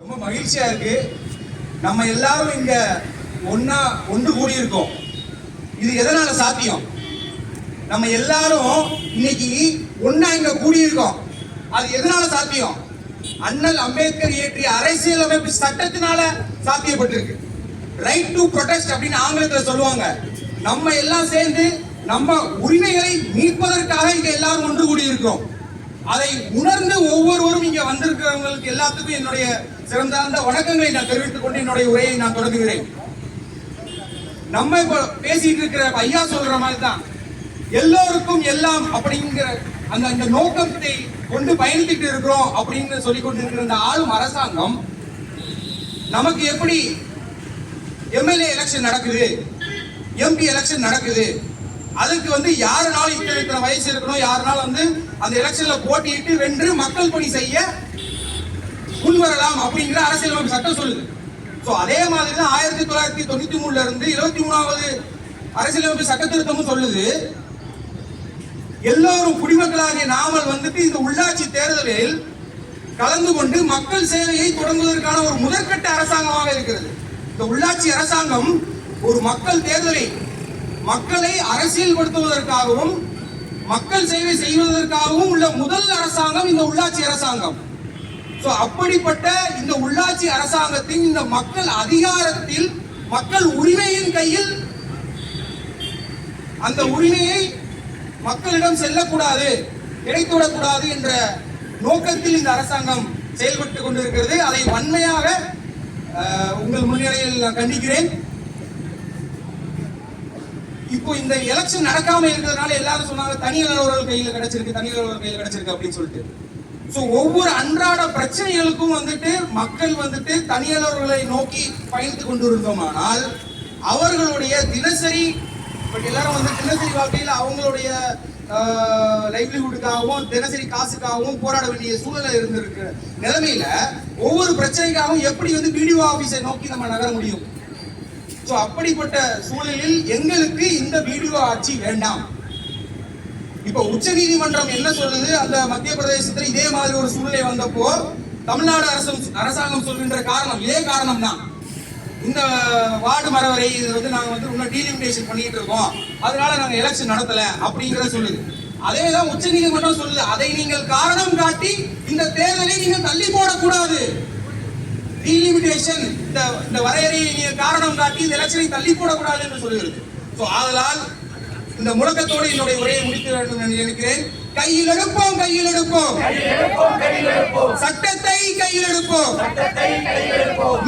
ரொம்ப மகிழ்ச்சியா இருக்கு. நம்ம எல்லாரும் இங்க ஒன்னா ஒன்று கூடி இருக்கோம் இது எதனால சாத்தியம்? நம்ம எல்லாரும் இன்னைக்கு ஒன்னா இங்க கூடி இருக்கோம் அது எதனால சாத்தியம்? அண்ணல் அம்பேத்கர் இயற்றிய அரசியலமைப்பு சட்டத்தினால சாத்தியப்பட்டிருக்கு. ரைட் டு ப்ரொடெஸ்ட் அப்படின்னு ஆங்கிலத்துல சொல்லுவாங்க. நம்ம எல்லாம் சேர்ந்து நம்ம உரிமைகளை மீட்பதற்காக இங்க எல்லாரும் ஒன்று கூடி இருக்கோம் அதை உணர்ந்து ஒவ்வொருவரும் இங்க வந்திருக்கிறவங்களுக்கு எல்லாத்துக்கும் என்னுடைய சிறந்தார்ந்த வணக்கங்களை நான் தெரிவித்துக் கொண்டு என்னுடைய உரையை நான் தொடங்குகிறேன். நம்ம இப்ப பேசிட்டு இருக்கிற ஐயா சொல்ற மாதிரி தான். எல்லோருக்கும் எல்லாம் அப்படிங்கிற அந்த அந்த நோக்கத்தை கொண்டு பயணித்துட்டு இருக்கிறோம் அப்படின்னு சொல்லி கொண்டிருக்கிற இந்த ஆளும் அரசாங்கம் நமக்கு எப்படி எம்எல்ஏ எலெக்ஷன் நடக்குது? எம்பி எலெக்ஷன் நடக்குது. அதுக்கு வந்து யாருனாலும் இத்தனை இத்தனை வயசு இருக்கணும்? யாருனாலும் வந்து அந்த எலெக்ஷன்ல போட்டியிட்டு வென்று மக்கள் பணி செய்ய முன்வரலாம் அப்படிங்கிற அரசியலமைப்பு சட்டம் சொல்லுது. ஸோ அதே மாதிரி தான் ஆயிரத்தி தொள்ளாயிரத்தி தொண்ணூத்தி மூணுல இருந்து இருபத்தி மூணாவது அரசியலமைப்பு சட்ட திருத்தமும் சொல்லுது. எல்லோரும் குடிமக்களாகிய நாமல் வந்துட்டு இந்த உள்ளாட்சி தேர்தலில் கலந்து கொண்டு மக்கள் சேவையை தொடங்குவதற்கான ஒரு முதற்கட்ட அரசாங்கமாக இருக்கிறது. இந்த உள்ளாட்சி அரசாங்கம் ஒரு மக்கள் தேர்தலை மக்களை அரசியல் படுத்துவதற்காகவும் மக்கள் சேவை செய்வதற்காகவும் உள்ள முதல் அரசாங்கம் இந்த உள்ளாட்சி அரசாங்கம். சோ அப்படிப்பட்ட இந்த உள்ளாட்சி அரசாங்கத்தின் இந்த மக்கள் அதிகாரத்தில் மக்கள் உரிமையின் கையில் அந்த உரிமையை மக்களிடம் செல்லக்கூடாது கிடைத்துவிடக்கூடாது என்ற நோக்கத்தில் இந்த அரசாங்கம் செயல்பட்டு கொண்டிருக்கிறது. அதை வன்மையாக உங்கள் முன்னிலையில் நான் கண்டிக்கிறேன். இப்போ இந்த எலெக்ஷன் நடக்காம இருக்கிறதுனால எல்லாரும் சொன்னாங்க தனி நிலவரல் கையில கிடைச்சிருக்கு தனி நிலவரல் கையில கிடைச்சிருக்கு அப்படின்னு சொல்லிட்டு. சோ ஒவ்வொரு அன்றாட பிரச்சனைகளுக்கும் வந்துட்டு மக்கள் வந்துட்டு தனியாளர்களை நோக்கி பயந்து கொண்டிருந்தோமானால் அவர்களுடைய தினசரி பட் எல்லாரும் வந்து தினசரி வாழ்க்கையில் அவங்களுடைய லைவ்லிஹுட்டுக்காகவும் தினசரி காசுக்காகவும் போராட வேண்டிய சூழ்நிலை இருந்திருக்கு நிலைமையில ஒவ்வொரு பிரச்சனைக்காகவும் எப்படி வந்து பிடிஓ ஆபீஸை நோக்கி நம்ம நகர முடியும்? ஸோ அப்படிப்பட்ட சூழலில் எங்களுக்கு இந்த வீடியோ ஆட்சி வேண்டாம். இப்ப உச்ச நீதிமன்றம் என்ன சொல்லுது? அந்த மத்திய பிரதேசத்துல இதே மாதிரி ஒரு சூழ்நிலை வந்தப்போ தமிழ்நாடு அரசு அரசாங்கம் சொல்கின்ற காரணம் இதே காரணம் தான் இந்த வார்டு மரவரை இது வந்து நாங்க வந்து இன்னும் டீலிமிட்டேஷன் பண்ணிட்டு இருக்கோம். அதனால நாங்க எலெக்ஷன் நடத்தல அப்படிங்கிறத சொல்லுது. அதே தான் உச்ச நீதிமன்றம் சொல்லுது. அதை நீங்கள் காரணம் காட்டி இந்த தேர்தலை நீங்கள் தள்ளி போடக்கூடாது. டீலிமிட்டேஷன் இந்த இந்த வரையறையை காரணம் காட்டி இந்த எலெக்ஷனை தள்ளி போடக்கூடாது என்று சொல்லுகிறது ஸோ ஆதலால் இந்த முழக்கத்தோடு என்னுடைய உரையை முடிக்க வேண்டும் என்று நினைக்கிறேன். கையில் எடுப்போம் கையில் எடுப்போம். சட்டத்தை கையில் எடுப்போம்.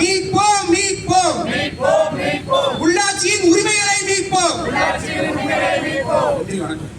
மீட்போம் மீட்போம். உள்ளாட்சியின் உரிமைகளை மீட்போம். நன்றி வணக்கம்.